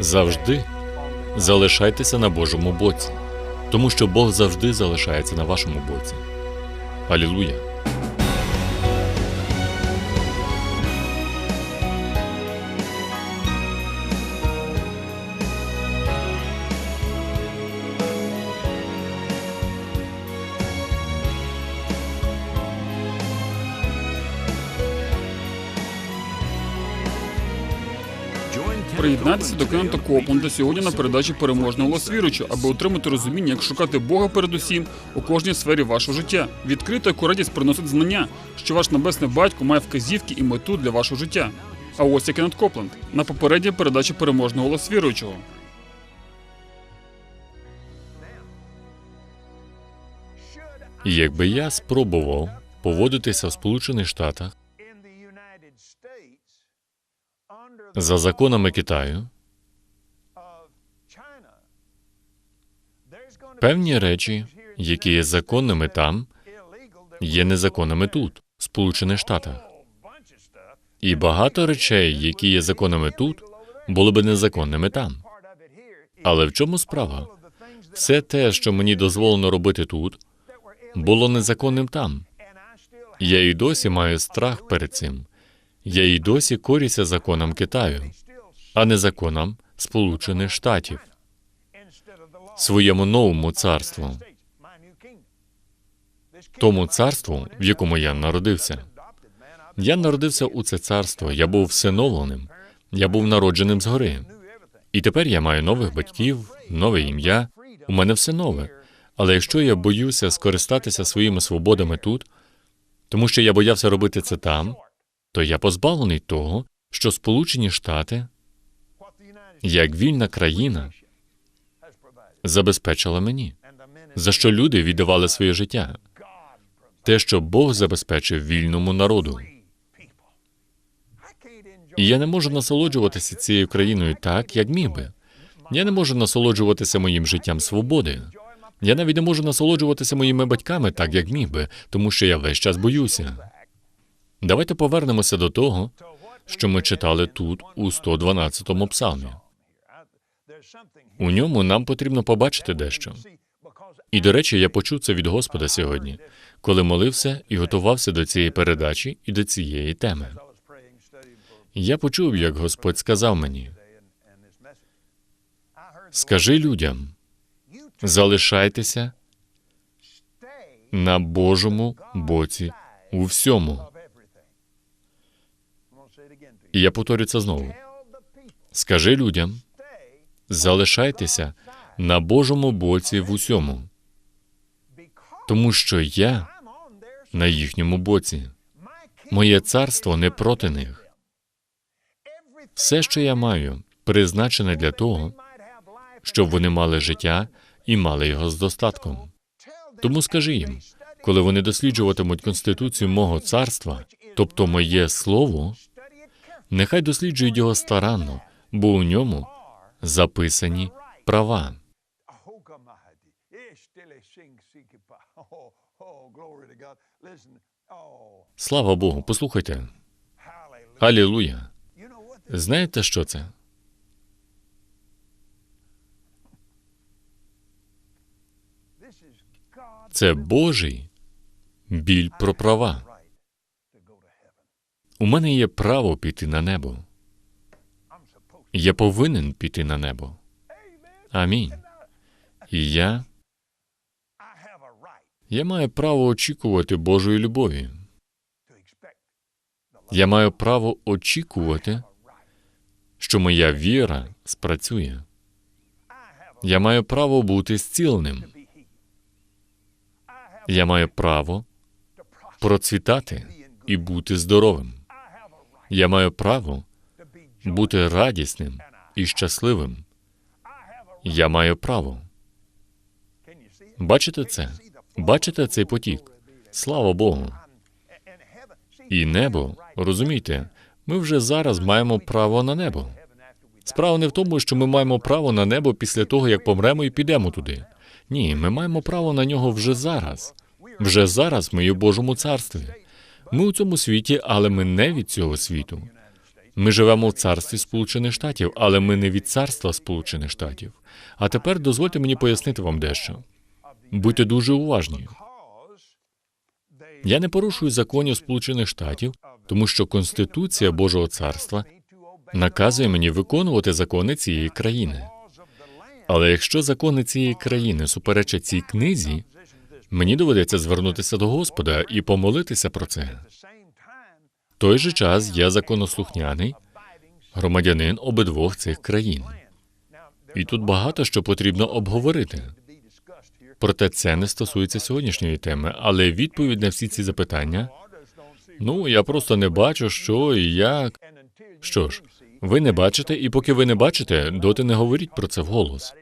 Завжди залишайтеся на Божому боці, тому що Бог завжди залишається на вашому боці. Алілуя! Приєднайтеся до Кеннета Копленда сьогодні на передачі переможного голос віруючого, аби отримати розуміння, як шукати Бога передусім у кожній сфері вашого життя. Відкрита яку радість приносить знання, що ваш небесний батько має вказівки і мету для вашого життя. А ось і Кеннет Копленд на попередній передачі переможного голос віруючого. І якби я спробував поводитися в Сполучених Штатах за законами Китаю, певні речі, які є законними там, є незаконними тут, Сполучених Штатах. І багато речей, які є законними тут, були би незаконними там. Але в чому справа? Все те, що мені дозволено робити тут, було незаконним там. Я і досі маю страх перед цим. Я і досі корюся законам Китаю, а не законам Сполучених Штатів, своєму новому царству, тому царству, в якому я народився. Я народився у це царство, я був всиновленим, я був народженим згори. І тепер я маю нових батьків, нове ім'я. У мене все нове. Але якщо я боюся скористатися своїми свободами тут, тому що я боявся робити це там, то я позбавлений того, що Сполучені Штати, як вільна країна, забезпечила мені, за що люди віддавали своє життя, те, що Бог забезпечив вільному народу. І я не можу насолоджуватися цією країною так, як міг би. Я не можу насолоджуватися моїм життям свободи. Я навіть не можу насолоджуватися моїми батьками так, як міг би, тому що я весь час боюся. Давайте повернемося до того, що ми читали тут, у 112-му псалмі. У ньому нам потрібно побачити дещо. І, до речі, я почув це від Господа сьогодні, коли молився і готувався до цієї передачі і до цієї теми. Я почув, як Господь сказав мені: скажи людям, залишайтеся на Божому боці у всьому. І я повторю це знову. Скажи людям, залишайтеся на Божому боці в усьому, тому що я на їхньому боці. Моє царство не проти них. Все, що я маю, призначене для того, щоб вони мали життя і мали його з достатком. Тому скажи їм, коли вони досліджуватимуть конституцію мого царства, тобто моє слово, нехай досліджують його старанно, бо у ньому записані права. Слава Богу, послухайте. Алілуя. Знаєте, що це? Це Божий біль про права. У мене є право піти на небо. Я повинен піти на небо. Амінь. І я, я маю право очікувати Божої любові. Я маю право очікувати, що моя віра спрацює. Я маю право бути зціленим. Я маю право процвітати і бути здоровим. Я маю право бути радісним і щасливим. Я маю право. Бачите це? Бачите цей потік? Слава Богу. І небо, розумієте, ми вже зараз маємо право на небо. Справа не в тому, що ми маємо право на небо після того, як помремо і підемо туди. Ні, ми маємо право на нього вже зараз. Вже зараз ми є в Божому царстві. Ми у цьому світі, але ми не від цього світу. Ми живемо в царстві Сполучених Штатів, але ми не від царства Сполучених Штатів. А тепер дозвольте мені пояснити вам дещо. Будьте дуже уважні. Я не порушую законів Сполучених Штатів, тому що Конституція Божого царства наказує мені виконувати закони цієї країни. Але якщо закони цієї країни суперечать цій книзі, мені доведеться звернутися до Господа і помолитися про це. Той же час я законослухняний громадянин обидвох цих країн. І тут багато що потрібно обговорити. Проте це не стосується сьогоднішньої теми, але відповідь на всі ці запитання ну я просто не бачу, що і як. Що ж, ви не бачите, і поки ви не бачите, доти не говоріть про це вголос.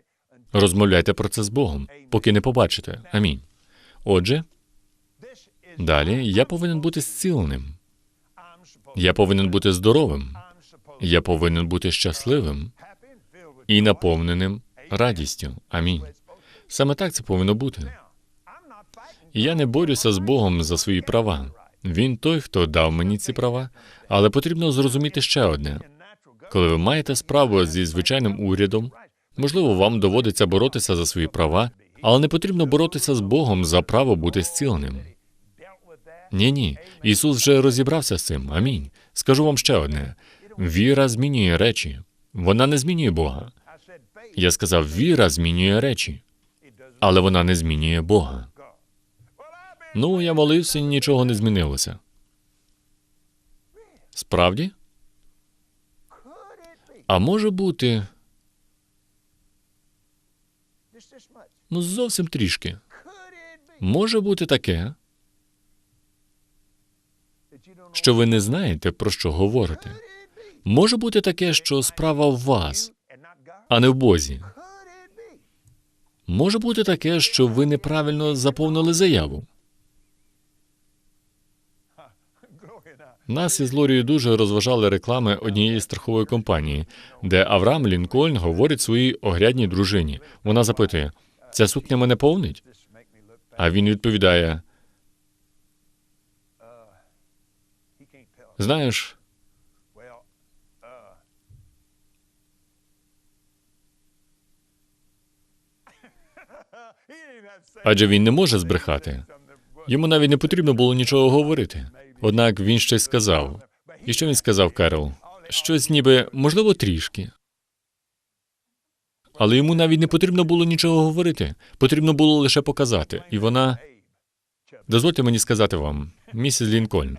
Розмовляйте про це з Богом, поки не побачите. Амінь. Отже, далі я повинен бути зціленим. Я повинен бути здоровим. Я повинен бути щасливим і наповненим радістю. Амінь. Саме так це повинно бути. Я не борюся з Богом за свої права. Він той, хто дав мені ці права, але потрібно зрозуміти ще одне: коли ви маєте справу зі звичайним урядом, можливо, вам доводиться боротися за свої права, але не потрібно боротися з Богом за право бути зціленим. Ні, ні. Ісус вже розібрався з цим. Амінь. Скажу вам ще одне: віра змінює речі. Вона не змінює Бога. Я сказав, віра змінює речі, але вона не змінює Бога. Ну, я молився, і нічого не змінилося. Справді? А може бути, ну зовсім трішки. Може бути таке, що ви не знаєте, про що говорите. Може бути таке, що справа в вас, а не в Бозі. Може бути таке, що ви неправильно заповнили заяву. Нас із Лорією дуже розважали реклами однієї страхової компанії, де Авраам Лінкольн говорить своїй огрядній дружині. Вона запитує: ця сукня мене повнить? А він відповідає: Знаєш, адже він не може збрехати. Йому навіть не потрібно було нічого говорити. Однак він щось сказав. І що він сказав, Керол? Щось ніби, можливо, трішки. Але йому навіть не потрібно було нічого говорити. Потрібно було лише показати. І вона. Дозвольте мені сказати вам, місіс Лінкольн,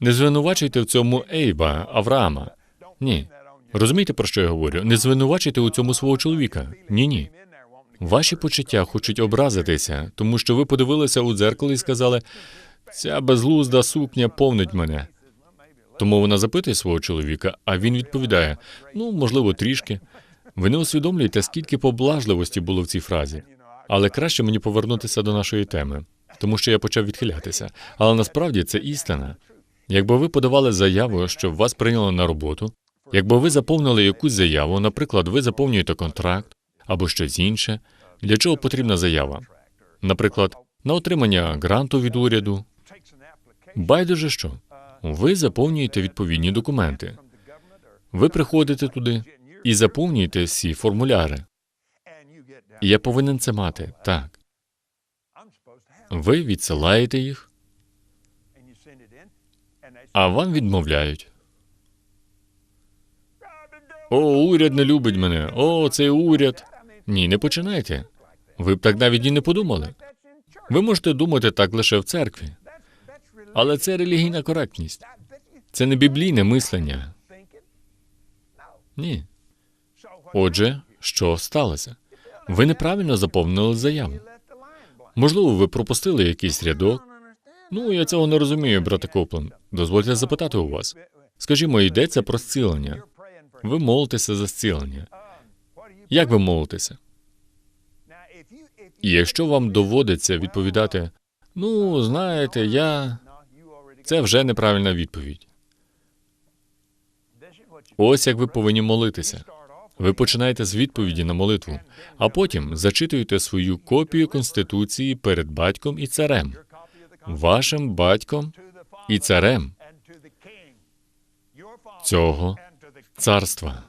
не звинувачуйте в цьому Ейба, Авраама. Ні. Розумієте, про що я говорю? Не звинувачуйте у цьому свого чоловіка. Ні, ні. Ваші почуття хочуть образитися, тому що ви подивилися у дзеркало і сказали, ця безглузда сукня повнить мене. Тому вона запитує свого чоловіка, а він відповідає: ну, можливо, трішки. Ви не усвідомлюєте, скільки поблажливості було в цій фразі. Але краще мені повернутися до нашої теми, тому що я почав відхилятися. Але насправді це істина. Якби ви подавали заяву, щоб вас прийняли на роботу, якби ви заповнили якусь заяву, наприклад, ви заповнюєте контракт або щось інше, для чого потрібна заява? Наприклад, на отримання гранту від уряду. Байдуже що? Ви заповнюєте відповідні документи. Ви приходите туди і заповнюєте всі формуляри. Я повинен це мати, так. Ви відсилаєте їх, а вам відмовляють. О, уряд не любить мене. О, цей уряд. Ні, не починайте. Ви б так навіть і не подумали. Ви можете думати так лише в церкві, але це релігійна коректність. Це не біблійне мислення. Ні. Отже, що сталося? Ви неправильно заповнили заяву. Можливо, ви пропустили якийсь рядок. Ну, я цього не розумію, брате Коплен. Дозвольте запитати у вас. Скажімо, йдеться про зцілення. Ви молитеся за зцілення. Як ви молитеся? І якщо вам доводиться відповідати, ну, знаєте, я. Це вже неправильна відповідь. Ось як ви повинні молитися. Ви починаєте з відповіді на молитву, а потім зачитуєте свою копію Конституції перед батьком і царем, вашим батьком і царем. цього царства.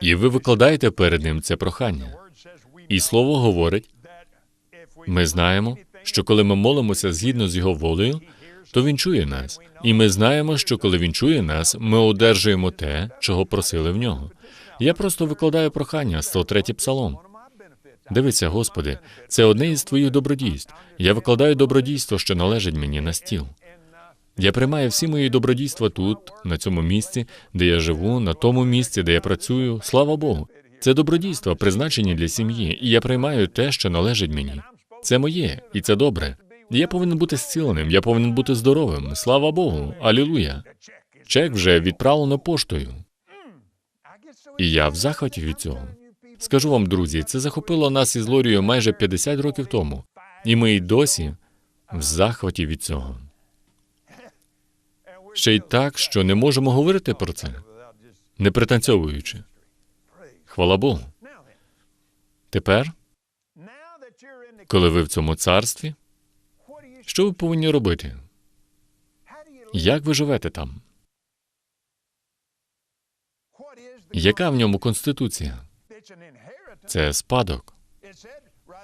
І ви викладаєте перед ним це прохання. І слово говорить: ми знаємо, що коли ми молимося згідно з його волею, то він чує нас. І ми знаємо, що коли він чує нас, ми одержуємо те, чого просили в нього. Я просто викладаю прохання 103 псалом. Дивися, Господи, це одне із твоїх добродійств. Я викладаю добродійство, що належить мені на стіл. Я приймаю всі мої добродійства тут, на цьому місці, де я живу, на тому місці, де я працюю. Слава Богу. Це добродійства, призначені для сім'ї, і я приймаю те, що належить мені. Це моє, і це добре. Я повинен бути зціленим, я повинен бути здоровим. Слава Богу, алілуя. Чек вже відправлено поштою. І я в захваті від цього. Скажу вам, друзі, це захопило нас із Лорією майже 50 років тому, і ми й досі в захваті від цього. Ще й так, що не можемо говорити про це, не пританцьовуючи. Хвала Богу. Тепер, коли ви в цьому царстві, що ви повинні робити? Як ви живете там? Яка в ньому конституція? Це спадок.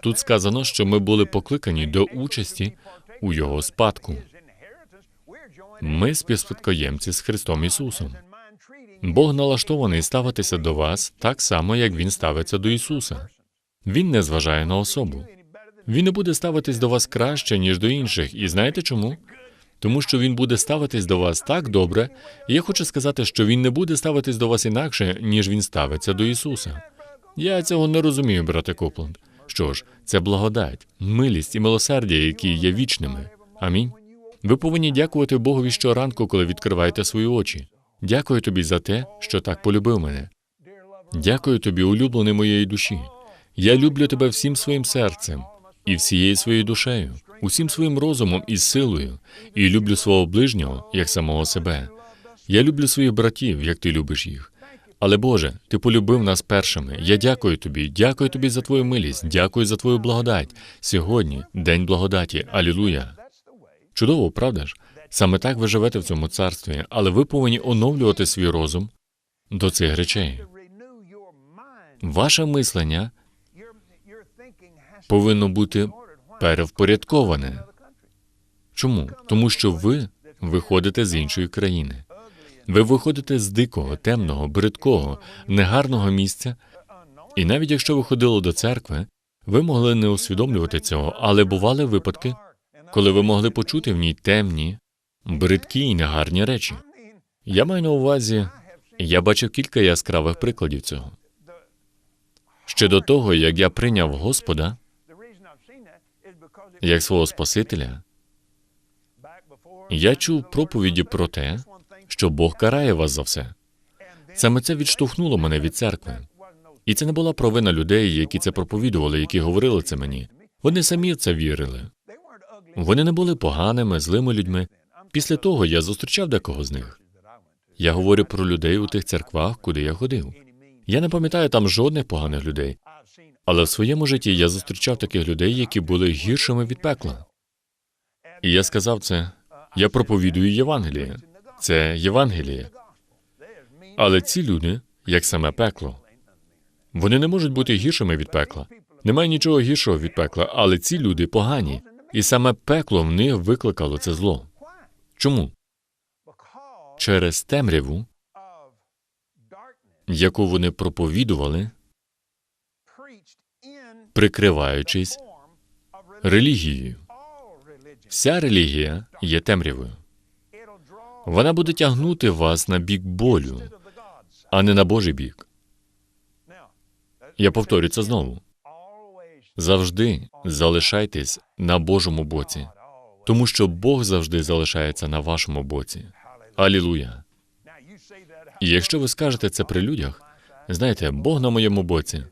Тут сказано, що ми були покликані до участі у його спадку. Ми співспадкоємці з Христом Ісусом. Бог налаштований ставитися до вас так само, як Він ставиться до Ісуса. Він не зважає на особу. Він не буде ставитись до вас краще, ніж до інших. І знаєте чому? Тому що він буде ставитись до вас так добре, і я хочу сказати, що він не буде ставитись до вас інакше, ніж він ставиться до Ісуса. Я цього не розумію, брате Копланд. Що ж, це благодать, милість і милосердя, які є вічними. Амінь. Ви повинні дякувати Богові щоранку, коли відкриваєте свої очі. Дякую тобі за те, що так полюбив мене. Дякую тобі, улюблений моєї душі. Я люблю тебе всім своїм серцем і всією своєю душею, усім своїм розумом і силою, і люблю свого ближнього як самого себе. Я люблю своїх братів, як ти любиш їх. Але Боже, ти полюбив нас першими. Я дякую тобі, дякую тобі за твою милість, дякую за твою благодать. Сьогодні день благодаті. Алілуя. Чудово, правда ж? Саме так ви живете в цьому царстві, але ви повинні оновлювати свій розум до цих речей. Ваше мислення повинно бути перевпорядковане. Чому? Тому що ви виходите з іншої країни. Ви виходите з дикого, темного, бридкого, негарного місця, і навіть якщо ви ходили до церкви, ви могли не усвідомлювати цього, але бували випадки, коли ви могли почути в ній темні, бридкі і негарні речі. Я маю на увазі, я бачив кілька яскравих прикладів цього. Ще до того, як я прийняв Господа як свого Спасителя, я чув проповіді про те, що Бог карає вас за все. Саме це відштовхнуло мене від церкви. І це не була провина людей, які це проповідували, які говорили це мені. Вони самі в це вірили. Вони не були поганими, злими людьми. Після того я зустрічав декого з них. Я говорю про людей у тих церквах, куди я ходив. Я не пам'ятаю там жодних поганих людей, але в своєму житті я зустрічав таких людей, які були гіршими від пекла. І я сказав це: я проповідую Євангеліє. Це Євангеліє. Але ці люди, як саме пекло, вони не можуть бути гіршими від пекла. Немає нічого гіршого від пекла, але ці люди погані. І саме пекло в них викликало це зло. Чому? Через темряву, яку вони проповідували, прикриваючись релігією. Вся релігія є темрявою. Вона буде тягнути вас на бік болю, а не на Божий бік. Я повторю це знову. Завжди залишайтесь на Божому боці, тому що Бог завжди залишається на вашому боці. Алілуя. І якщо ви скажете це при людях, знаєте, Бог на моєму боці.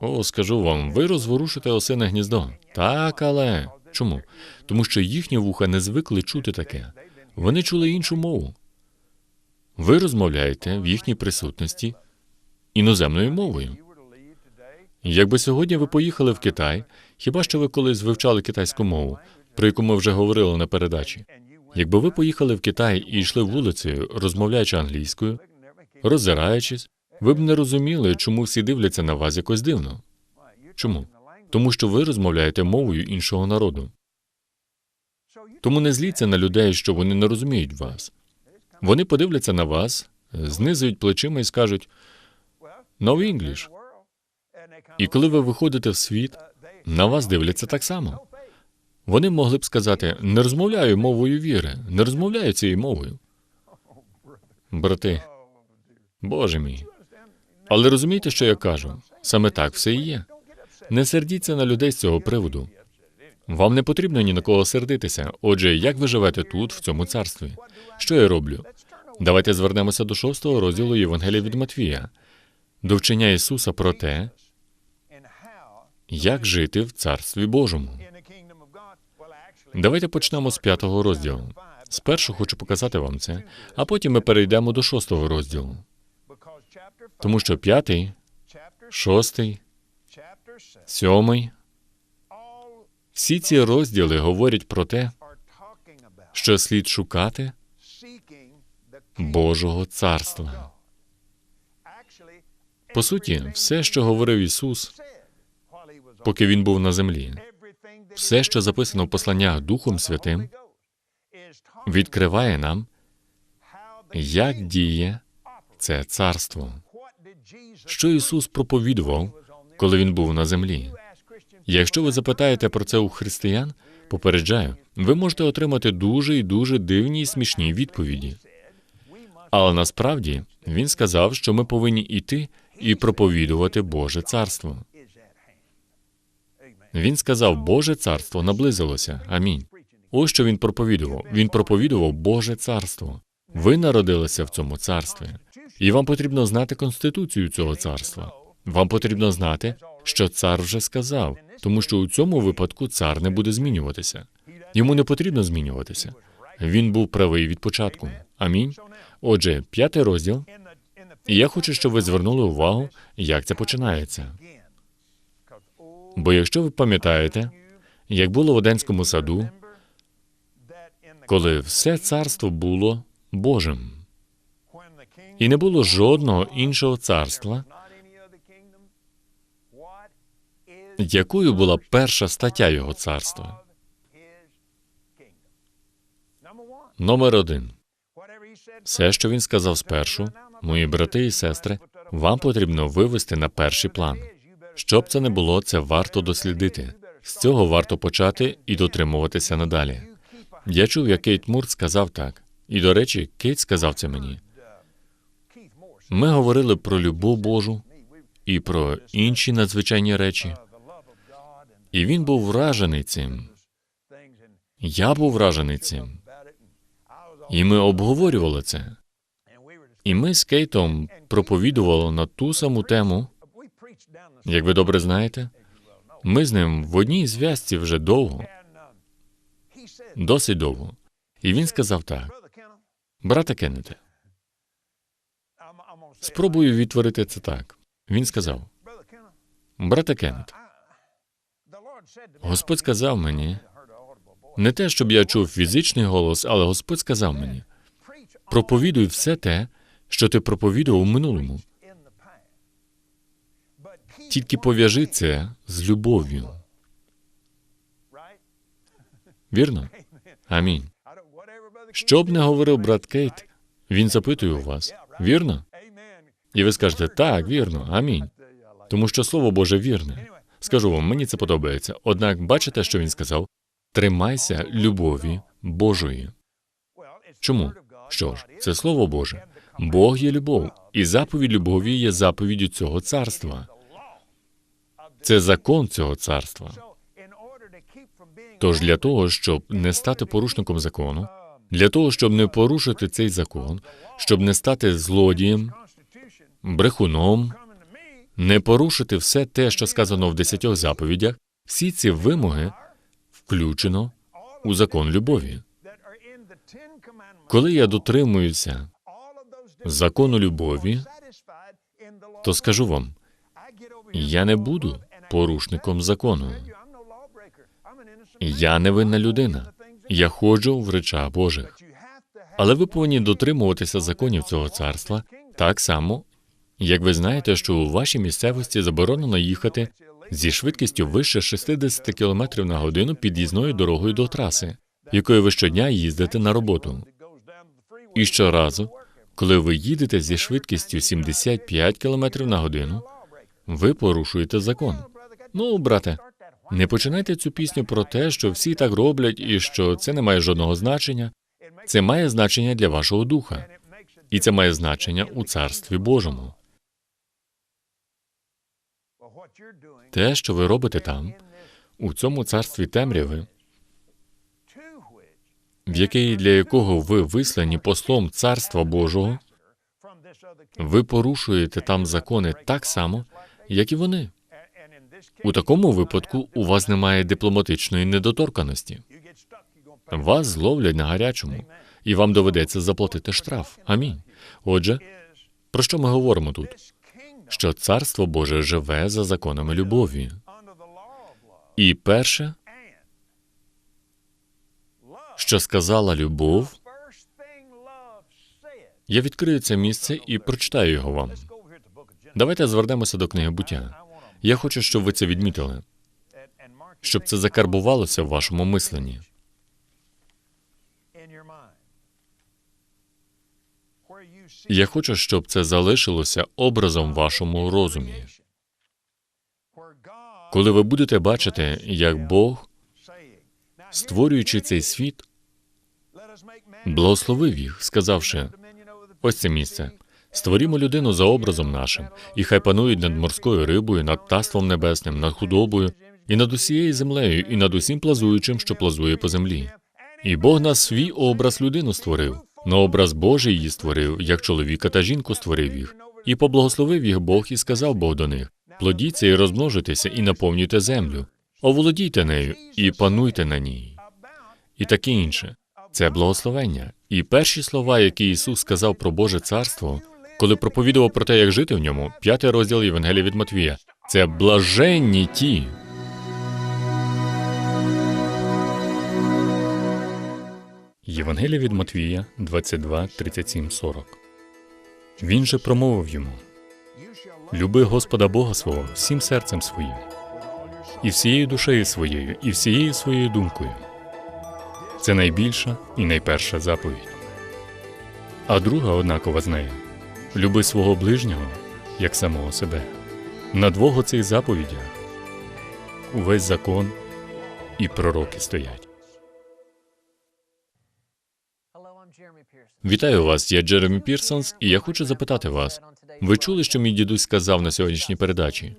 О, скажу вам, ви розворушите осине гніздо. Так, але чому? Тому що їхні вуха не звикли чути таке. Вони чули іншу мову. Ви розмовляєте в їхній присутності іноземною мовою. Якби сьогодні ви поїхали в Китай, хіба що ви колись вивчали китайську мову, про яку ми вже говорили на передачі? Якби ви поїхали в Китай і йшли вулицею, розмовляючи англійською, роззираючись, ви б не розуміли, чому всі дивляться на вас якось дивно. Чому? Тому що ви розмовляєте мовою іншого народу. Тому не зліться на людей, що вони не розуміють вас. Вони подивляться на вас, знизують плечима і скажуть «No English». І коли ви виходите в світ, на вас дивляться так само. Вони могли б сказати: не розмовляю мовою віри, не розмовляю цією мовою. Брати, Боже мій. Але розумієте, що я кажу? Саме так все і є. Не сердіться на людей з цього приводу. Вам не потрібно ні на кого сердитися. Отже, як ви живете тут, в цьому царстві? Що я роблю? Давайте звернемося до шостого розділу Євангелія від Матвія, до вчення Ісуса про те, як жити в царстві Божому. Давайте почнемо з п'ятого розділу. Спершу хочу показати вам це, а потім ми перейдемо до шостого розділу. Тому що п'ятий, шостий, сьомий, всі ці розділи говорять про те, що слід шукати Божого царства. По суті, все, що говорив Ісус, поки він був на землі, все, що записано в посланнях Духом Святим, відкриває нам, як діє це царство. Що Ісус проповідував, коли він був на землі? Якщо ви запитаєте про це у християн, попереджаю, ви можете отримати дуже і дуже дивні і смішні відповіді. Але насправді він сказав, що ми повинні йти і проповідувати Боже царство. Він сказав, Боже царство наблизилося. Амінь. Ось що він проповідував. Він проповідував Боже царство. Ви народилися в цьому царстві, і вам потрібно знати конституцію цього царства. Вам потрібно знати, що цар вже сказав, тому що у цьому випадку цар не буде змінюватися. Йому не потрібно змінюватися. Він був правий від початку. Амінь. Отже, п'ятий розділ. І я хочу, щоб ви звернули увагу, як це починається. Бо якщо ви пам'ятаєте, як було в Оденському саду, коли все царство було Божим, і не було жодного іншого царства, якою була перша стаття його царства? Номер один. Все, що він сказав спершу, мої брати і сестри, вам потрібно вивести на перший план. Щоб це не було, це варто дослідити. З цього варто почати і дотримуватися надалі. Я чув, як Кейт Мур сказав так. І, до речі, Кейт сказав це мені. Ми говорили про любов Божу і про інші надзвичайні речі. І він був вражений цим. Я був вражений цим. І ми обговорювали це. І ми з Кейтом проповідували на ту саму тему. Як ви добре знаєте, ми з ним в одній зв'язці вже довго, досить довго. І він сказав так: брате Кеннете, спробую відтворити це так. Він сказав: брате Кеннет, Господь сказав мені, не те, щоб я чув фізичний голос, але Господь сказав мені: проповідуй все те, що ти проповідував у минулому. Тільки пов'яжи це з любов'ю. Вірно? Амінь. Що б не говорив брат Кейт, він запитує у вас, вірно? І ви скажете, так, вірно, амінь. Тому що Слово Боже вірне. Скажу вам, мені це подобається. Однак, бачите, що він сказав? Тримайся любові Божої. Чому? Що ж, це Слово Боже. Бог є любов, і заповідь любові є заповіддю цього царства. Це закон цього царства. Тож для того, щоб не стати порушником закону, для того, щоб не порушити цей закон, щоб не стати злодієм, брехуном, не порушити все те, що сказано в десятьох заповідях, всі ці вимоги включено у закон любові. Коли я дотримуюся закону любові, то скажу вам, я не буду порушником закону. Я невинна людина. Я ходжу в речах Божих. Але ви повинні дотримуватися законів цього царства так само, як ви знаєте, що у вашій місцевості заборонено їхати зі швидкістю вище 60 км на годину під'їзною дорогою до траси, якою ви щодня їздите на роботу. І щоразу, коли ви їдете зі швидкістю 75 км на годину, ви порушуєте закон. Ну, брате, не починайте цю пісню про те, що всі так роблять і що це не має жодного значення. Це має значення для вашого духа, і це має значення у царстві Божому. Те, що ви робите там, у цьому царстві темряви, в яке для якого ви вислані послом царства Божого, ви порушуєте там закони так само, як і вони. У такому випадку у вас немає дипломатичної недоторканості. Вас зловлять на гарячому, і вам доведеться заплатити штраф. Амінь. Отже, про що ми говоримо тут? Що царство Боже живе за законами любові. І перше, що сказала любов, я відкрию це місце і прочитаю його вам. Давайте звернемося до книги буття. Я хочу, щоб ви це відмітили, щоб це закарбувалося в вашому мисленні. Я хочу, щоб це залишилося образом вашому розумі. Коли ви будете бачити, як Бог, створюючи цей світ, благословив їх, сказавши: ось це місце. Створімо людину за образом нашим, і хай панують над морською рибою, над птаством небесним, над худобою, і над усією землею, і над усім плазуючим, що плазує по землі. І Бог на свій образ людину створив, на образ Божий її створив, як чоловіка та жінку створив їх, і поблагословив їх Бог, і сказав Бог до них: плодіться і розмножуйтеся, і наповнюйте землю, оволодійте нею, і пануйте на ній. І таке інше. Це благословення. І перші слова, які Ісус сказав про Боже царство, коли проповідував про те, як жити в ньому, п'ятий розділ Євангелія від Матвія, це блаженні ті. Євангелія від Матвія 22, 37, 40. Він же промовив йому: Люби Господа Бога свого всім серцем своїм, і всією душею своєю, і всією своєю думкою. Це найбільша і найперша заповідь. А друга однакова з нею люби свого ближнього як самого себе. На двох оцих заповідях увесь закон і пророки стоять. Вітаю вас, я Джеремі Пірсонс, і я хочу запитати вас. Ви чули, що мій дідусь сказав на сьогоднішній передачі?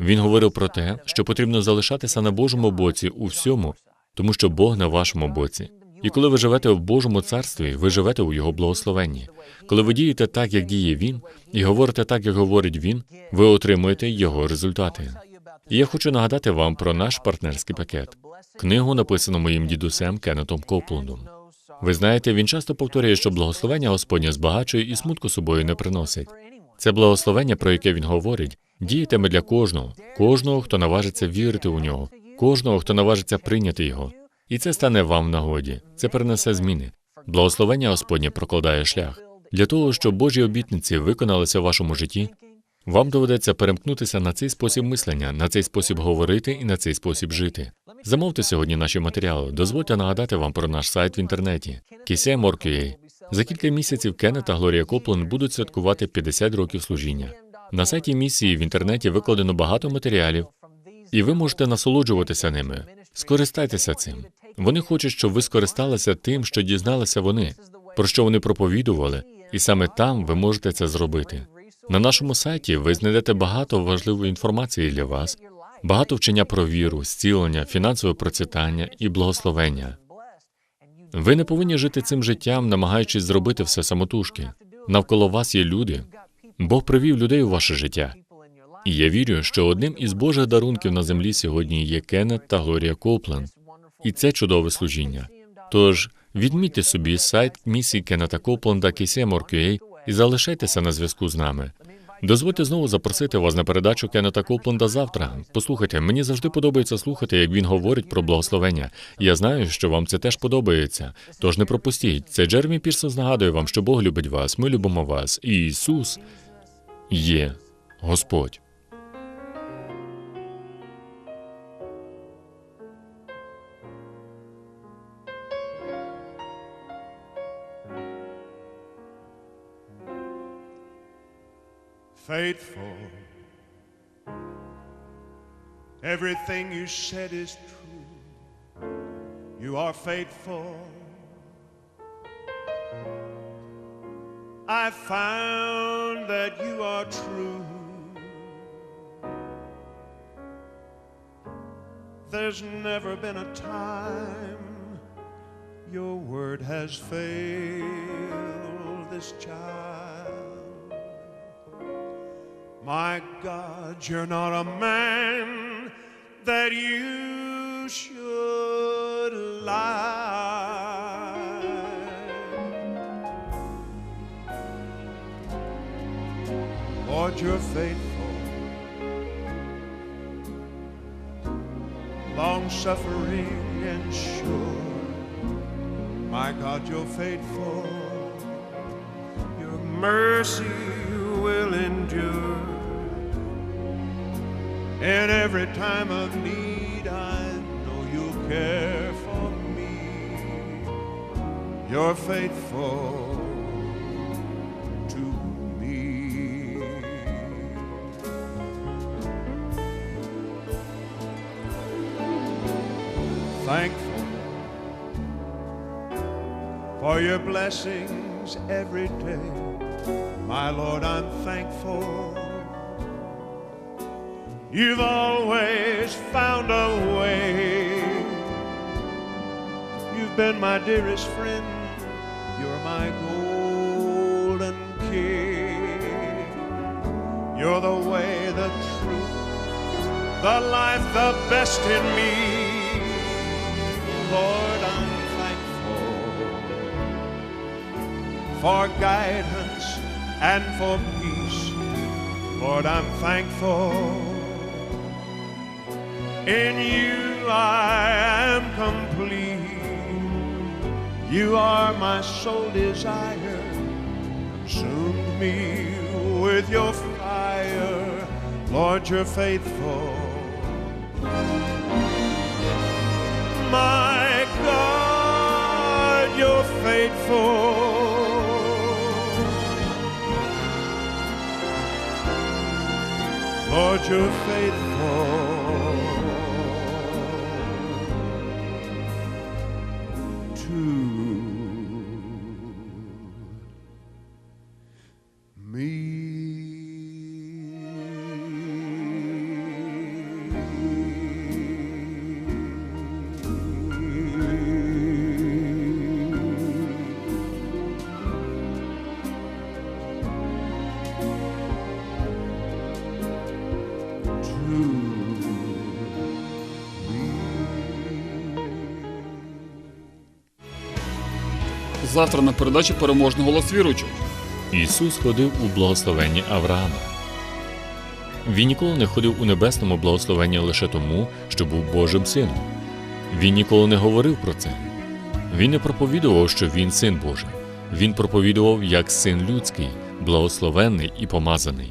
Він говорив про те, що потрібно залишатися на Божому боці у всьому, тому що Бог на вашому боці. І коли ви живете в Божому царстві, ви живете у Його благословенні. Коли ви дієте так, як діє Він, і говорите так, як говорить Він, ви отримуєте Його результати. І я хочу нагадати вам про наш партнерський пакет, книгу, написану моїм дідусем Кеннетом Копландом. Ви знаєте, він часто повторює, що благословення Господнє збагачує і смутку собою не приносить. Це благословення, про яке він говорить, діятиме для кожного, кожного, хто наважиться вірити у нього, кожного, хто наважиться прийняти його. І це стане вам в нагоді. Це принесе зміни. Благословення Господнє прокладає шлях. Для того, щоб Божі обітниці виконалися в вашому житті, вам доведеться перемкнутися на цей спосіб мислення, на цей спосіб говорити і на цей спосіб жити. Замовте сьогодні наші матеріали. Дозвольте нагадати вам про наш сайт в інтернеті KCM.org.ua. За кілька місяців Кеннет та Глорія Копланд будуть святкувати 50 років служіння. На сайті місії в інтернеті викладено багато матеріалів, і ви можете насолоджуватися ними. Скористайтеся цим. Вони хочуть, щоб ви скористалися тим, що дізналися вони, про що вони проповідували, і саме там ви можете це зробити. На нашому сайті ви знайдете багато важливої інформації для вас, багато вчення про віру, зцілення, фінансове процвітання і благословення. Ви не повинні жити цим життям, намагаючись зробити все самотужки. Навколо вас є люди. Бог привів людей у ваше життя. І я вірю, що одним із Божих дарунків на землі сьогодні є Кеннет та Глорія Коплен. І це чудове служіння. Тож відмітьте собі сайт місії Кеннета Копленда KCM.org.ua і залишайтеся на зв'язку з нами. Дозвольте знову запросити вас на передачу Кеннета Копленда завтра. Послухайте, мені завжди подобається слухати, як він говорить про благословення. Я знаю, що вам це теж подобається. Тож не пропустіть. Це Джеремі Пірсон нагадує вам, що Бог любить вас, ми любимо вас, і Ісус є Господь. Faithful. Everything you said is true. You are faithful. I found that you are true. There's never been a time your word has failed this child. My God, you're not a man that you should lie. Lord, you're faithful. Long suffering and sure. My God, you're faithful. Your mercy will endure. In every time of need, I know you'll care for me. You're faithful to me. Thankful for your blessings every day. My Lord, I'm thankful. You've always found a way. You've been my dearest friend. You're my golden king. You're the way, the truth, the life, the best in me. Lord, I'm thankful for guidance and for peace. Lord, I'm thankful. In you I am complete. You are my sole desire. Consume me with your fire. Lord, you're faithful. My God, you're faithful. Lord, you're faithful Завтра на передачі переможний голос віруючих. Ісус ходив у благословенні Авраама. Він ніколи не ходив у небесному благословенні лише тому, що був Божим сином. Він ніколи не говорив про це. Він не проповідував, що він син Божий. Він проповідував як син людський, благословенний і помазаний.